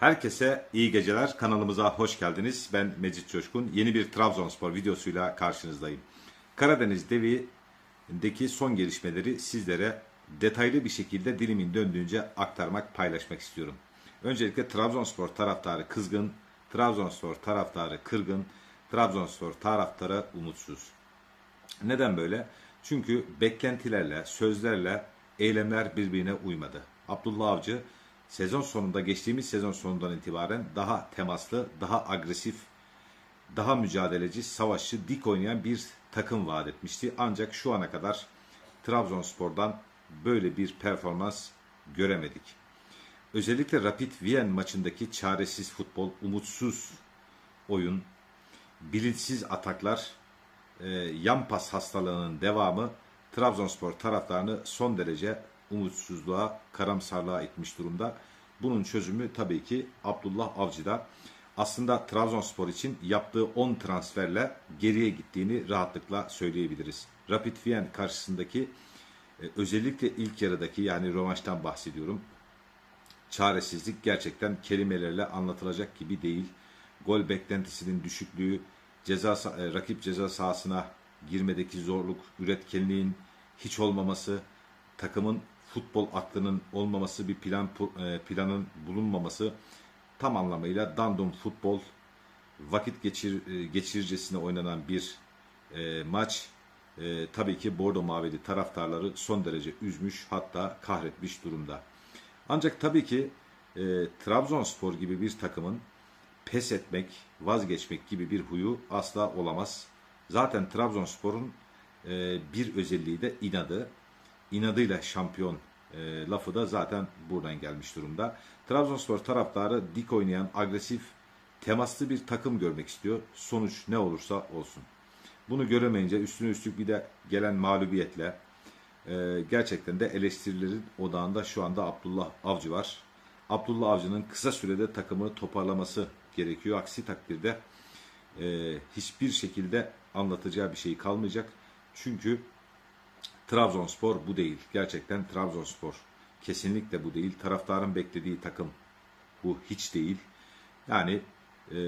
Herkese iyi geceler. Kanalımıza hoş geldiniz. Ben Mecit Coşkun. Yeni bir Trabzonspor videosuyla karşınızdayım. Karadeniz Devi'deki son gelişmeleri sizlere detaylı bir şekilde dilimin döndüğünce aktarmak, paylaşmak istiyorum. Öncelikle Trabzonspor taraftarı kızgın, Trabzonspor taraftarı kırgın, Trabzonspor taraftarı umutsuz. Neden böyle? Çünkü beklentilerle, sözlerle eylemler birbirine uymadı. Abdullah Avcı sezon sonunda, geçtiğimiz sezon sonundan itibaren daha temaslı, daha agresif, daha mücadeleci, savaşçı, dik oynayan bir takım vaat etmişti. Ancak şu ana kadar Trabzonspor'dan böyle bir performans göremedik. Özellikle Rapid Wien maçındaki çaresiz futbol, umutsuz oyun, bilinçsiz ataklar, e, yan pas hastalığının devamı Trabzonspor taraftarını son derece umutsuzluğa, karamsarlığa itmiş durumda. Bunun çözümü tabii ki Abdullah Avcı'da. Aslında Trabzonspor için yaptığı 10 transferle geriye gittiğini rahatlıkla söyleyebiliriz. Rapid Wien karşısındaki e, özellikle ilk yarıdaki yani rövanştan bahsediyorum. Çaresizlik gerçekten kelimelerle anlatılacak gibi değil. Gol beklentisinin düşüklüğü, ceza e, rakip ceza sahasına girmedeki zorluk, üretkenliğin hiç olmaması, takımın futbol aklının olmaması, bir plan e, planın bulunmaması tam anlamıyla dandum futbol vakit geçir e, geçiricesine oynanan bir e, maç. E, tabii ki Bordo Mavili taraftarları son derece üzmüş hatta kahretmiş durumda. Ancak tabii ki e, Trabzonspor gibi bir takımın pes etmek, vazgeçmek gibi bir huyu asla olamaz. Zaten Trabzonspor'un e, bir özelliği de inadı. İnadıyla şampiyon e, lafı da zaten buradan gelmiş durumda. Trabzonspor taraftarı dik oynayan, agresif, temaslı bir takım görmek istiyor. Sonuç ne olursa olsun. Bunu göremeyince üstüne üstlük bir de gelen mağlubiyetle e, gerçekten de eleştirilerin odağında şu anda Abdullah Avcı var. Abdullah Avcı'nın kısa sürede takımı toparlaması gerekiyor. Aksi takdirde e, hiçbir şekilde anlatacağı bir şey kalmayacak. Çünkü Trabzonspor bu değil. Gerçekten Trabzonspor kesinlikle bu değil. Taraftarın beklediği takım bu hiç değil. Yani e,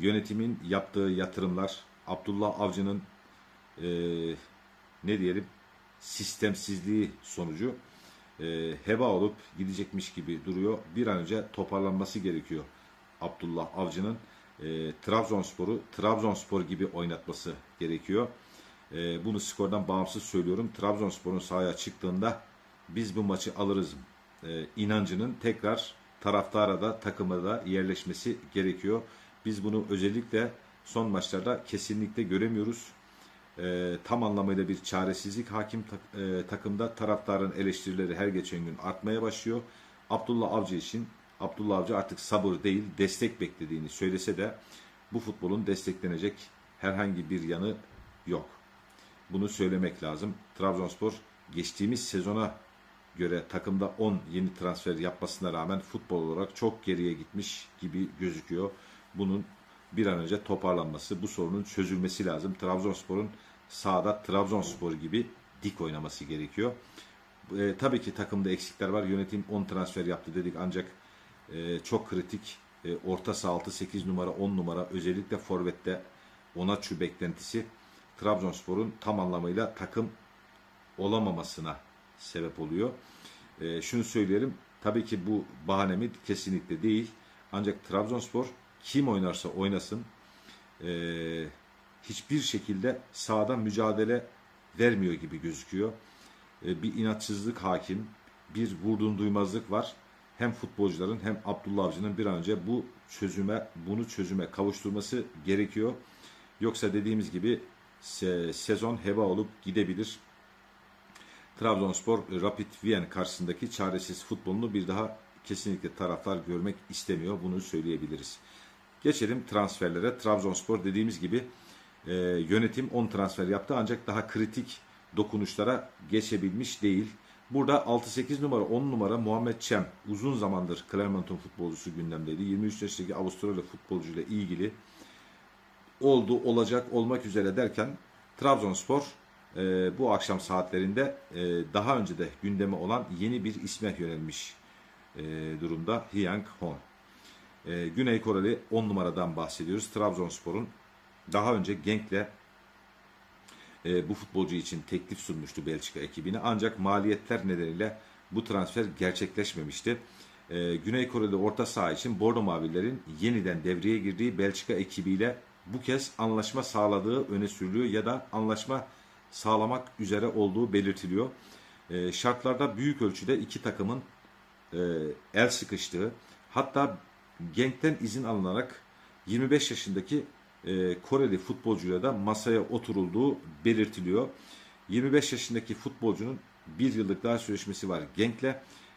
yönetimin yaptığı yatırımlar, Abdullah Avcı'nın e, ne diyelim sistemsizliği sonucu e, heba olup gidecekmiş gibi duruyor. Bir an önce toparlanması gerekiyor. Abdullah Avcı'nın e, Trabzonspor'u Trabzonspor gibi oynatması gerekiyor. E, bunu skordan bağımsız söylüyorum. Trabzonspor'un sahaya çıktığında biz bu maçı alırız e, inancının tekrar taraftara da takıma da yerleşmesi gerekiyor. Biz bunu özellikle son maçlarda kesinlikle göremiyoruz. E, tam anlamıyla bir çaresizlik hakim tak- e, takımda taraftarın eleştirileri her geçen gün artmaya başlıyor. Abdullah Avcı için Abdullah Avcı artık sabır değil destek beklediğini söylese de bu futbolun desteklenecek herhangi bir yanı yok. Bunu söylemek lazım. Trabzonspor geçtiğimiz sezona göre takımda 10 yeni transfer yapmasına rağmen futbol olarak çok geriye gitmiş gibi gözüküyor. Bunun bir an önce toparlanması, bu sorunun çözülmesi lazım. Trabzonspor'un sahada Trabzonspor gibi dik oynaması gerekiyor. E, tabii ki takımda eksikler var. Yönetim 10 transfer yaptı dedik ancak e, çok kritik e, orta saha 6-8 numara 10 numara özellikle forvette Onaçu beklentisi Trabzonspor'un tam anlamıyla takım olamamasına sebep oluyor. E, şunu söyleyelim. Tabii ki bu bahane mi? Kesinlikle değil. Ancak Trabzonspor kim oynarsa oynasın e, hiçbir şekilde sahada mücadele vermiyor gibi gözüküyor. E, bir inatçızlık hakim, bir vurduğun duymazlık var. Hem futbolcuların hem Abdullah Avcı'nın bir an önce bu çözüme, bunu çözüme kavuşturması gerekiyor. Yoksa dediğimiz gibi se- sezon heba olup gidebilir. Trabzonspor e, Rapid Wien karşısındaki çaresiz futbolunu bir daha kesinlikle taraftar görmek istemiyor. Bunu söyleyebiliriz. Geçelim transferlere. Trabzonspor dediğimiz gibi e, yönetim 10 transfer yaptı ancak daha kritik dokunuşlara geçebilmiş değil. Burada 6-8 numara 10 numara Muhammed Çem uzun zamandır Clermonton futbolcusu gündemdeydi. 23 yaşındaki Avustralya futbolcuyla ilgili oldu, olacak, olmak üzere derken Trabzonspor e, bu akşam saatlerinde e, daha önce de gündeme olan yeni bir isme yönelmiş e, durumda Hyang Hon. E, Güney Koreli 10 numaradan bahsediyoruz. Trabzonspor'un daha önce Genk'le e, bu futbolcu için teklif sunmuştu Belçika ekibine. Ancak maliyetler nedeniyle bu transfer gerçekleşmemişti. E, Güney Koreli orta saha için Bordo Mavilerin yeniden devreye girdiği Belçika ekibiyle bu kez anlaşma sağladığı öne sürülüyor ya da anlaşma sağlamak üzere olduğu belirtiliyor. E, şartlarda büyük ölçüde iki takımın e, el sıkıştığı hatta Genk'ten izin alınarak 25 yaşındaki e, Koreli futbolcuyla da masaya oturulduğu belirtiliyor. 25 yaşındaki futbolcunun bir yıllık daha sözleşmesi var Genk'le.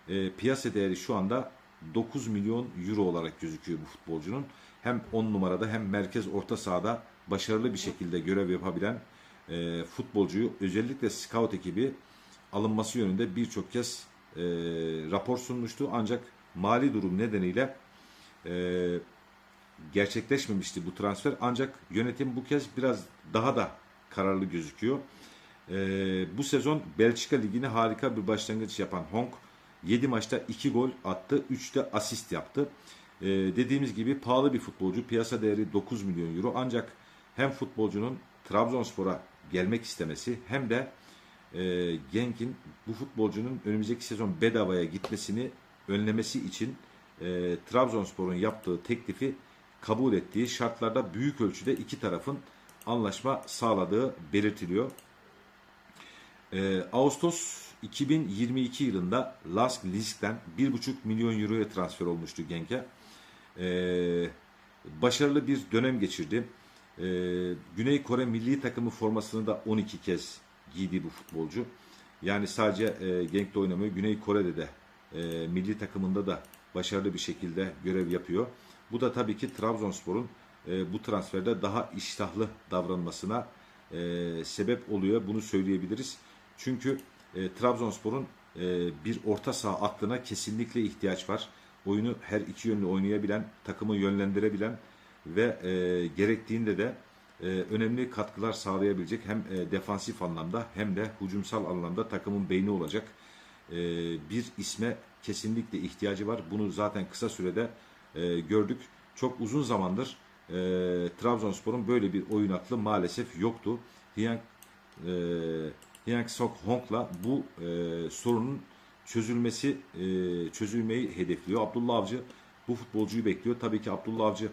E, piyasa değeri şu anda 9 milyon euro olarak gözüküyor bu futbolcunun. Hem 10 numarada hem merkez orta sahada başarılı bir şekilde görev yapabilen e, futbolcuyu özellikle scout ekibi alınması yönünde birçok kez e, rapor sunmuştu. Ancak mali durum nedeniyle e, gerçekleşmemişti bu transfer. Ancak yönetim bu kez biraz daha da kararlı gözüküyor. E, bu sezon Belçika Ligi'ne harika bir başlangıç yapan Hong 7 maçta 2 gol attı, 3 de asist yaptı. E, dediğimiz gibi pahalı bir futbolcu. Piyasa değeri 9 milyon euro. Ancak hem futbolcunun Trabzonspor'a gelmek istemesi hem de e, Genk'in bu futbolcunun önümüzdeki sezon bedavaya gitmesini önlemesi için e, Trabzonspor'un yaptığı teklifi kabul ettiği şartlarda büyük ölçüde iki tarafın anlaşma sağladığı belirtiliyor. E, Ağustos 2022 yılında Lask Lisk'ten 1,5 milyon euroya transfer olmuştu Genk'e. E, başarılı bir dönem geçirdi. E, Güney Kore milli takımı formasını da 12 kez giydi bu futbolcu. Yani sadece e, Genk'te oynamıyor. Güney Kore'de de e, milli takımında da başarılı bir şekilde görev yapıyor. Bu da tabii ki Trabzonspor'un e, bu transferde daha iştahlı davranmasına e, sebep oluyor. Bunu söyleyebiliriz. Çünkü e, Trabzonspor'un e, bir orta saha aklına kesinlikle ihtiyaç var. Oyunu her iki yönlü oynayabilen, takımı yönlendirebilen ve e, gerektiğinde de e, önemli katkılar sağlayabilecek hem e, defansif anlamda hem de hücumsal anlamda takımın beyni olacak e, bir isme kesinlikle ihtiyacı var. Bunu zaten kısa sürede e, gördük. Çok uzun zamandır e, Trabzonspor'un böyle bir oyun aklı maalesef yoktu. Hyang, e, Hyang Sok Hong'la bu e, sorunun çözülmesi e, çözülmeyi hedefliyor. Abdullah Avcı bu futbolcuyu bekliyor. Tabii ki Abdullah Avcı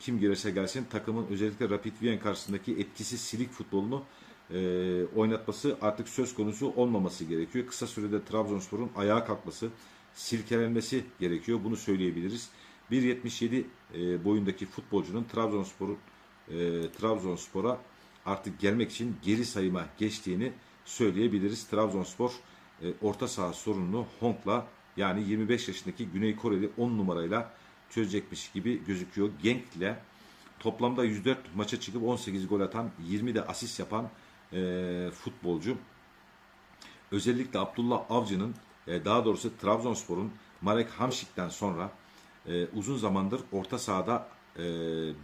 kim gelirse gelsin takımın özellikle Rapid Wien karşısındaki etkisiz silik futbolunu e, oynatması artık söz konusu olmaması gerekiyor. Kısa sürede Trabzonspor'un ayağa kalkması, silkelenmesi gerekiyor. Bunu söyleyebiliriz. 1.77 e, boyundaki futbolcunun Trabzonspor'un e, Trabzonspor'a artık gelmek için geri sayıma geçtiğini söyleyebiliriz. Trabzonspor e, orta saha sorununu Hong'la yani 25 yaşındaki Güney Koreli 10 numarayla çözecekmiş gibi gözüküyor. Genk'le toplamda 104 maça çıkıp 18 gol atan 20 de asist yapan e, futbolcu. Özellikle Abdullah Avcı'nın e, daha doğrusu Trabzonspor'un Marek Hamşik'ten sonra e, uzun zamandır orta sahada e,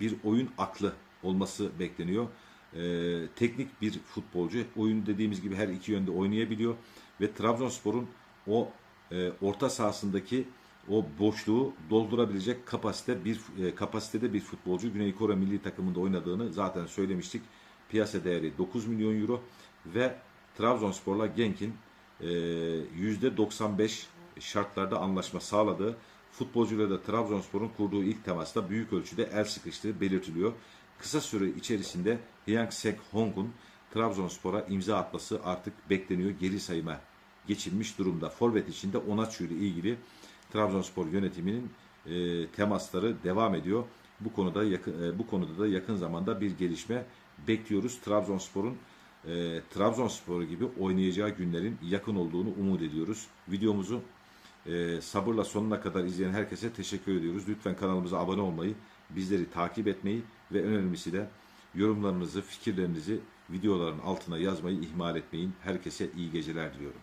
bir oyun aklı olması bekleniyor. E, teknik bir futbolcu. Oyun dediğimiz gibi her iki yönde oynayabiliyor ve Trabzonspor'un o e, orta sahasındaki o boşluğu doldurabilecek kapasite bir e, kapasitede bir futbolcu Güney Kore milli takımında oynadığını zaten söylemiştik. Piyasa değeri 9 milyon euro ve Trabzonspor'la Genk'in e, %95 şartlarda anlaşma sağladığı futbolcuyla da Trabzonspor'un kurduğu ilk temasta büyük ölçüde el sıkıştığı belirtiliyor. Kısa süre içerisinde Hyang Sek Hong'un Trabzonspor'a imza atması artık bekleniyor. Geri sayıma geçilmiş durumda. Forvet içinde Onaçu ile ilgili Trabzonspor yönetiminin e, temasları devam ediyor. Bu konuda yakın, e, bu konuda da yakın zamanda bir gelişme bekliyoruz. Trabzonspor'un e, Trabzonspor gibi oynayacağı günlerin yakın olduğunu umut ediyoruz. Videomuzu e, sabırla sonuna kadar izleyen herkese teşekkür ediyoruz. Lütfen kanalımıza abone olmayı, bizleri takip etmeyi ve önemlisi de yorumlarınızı, fikirlerinizi videoların altına yazmayı ihmal etmeyin. Herkese iyi geceler diliyorum.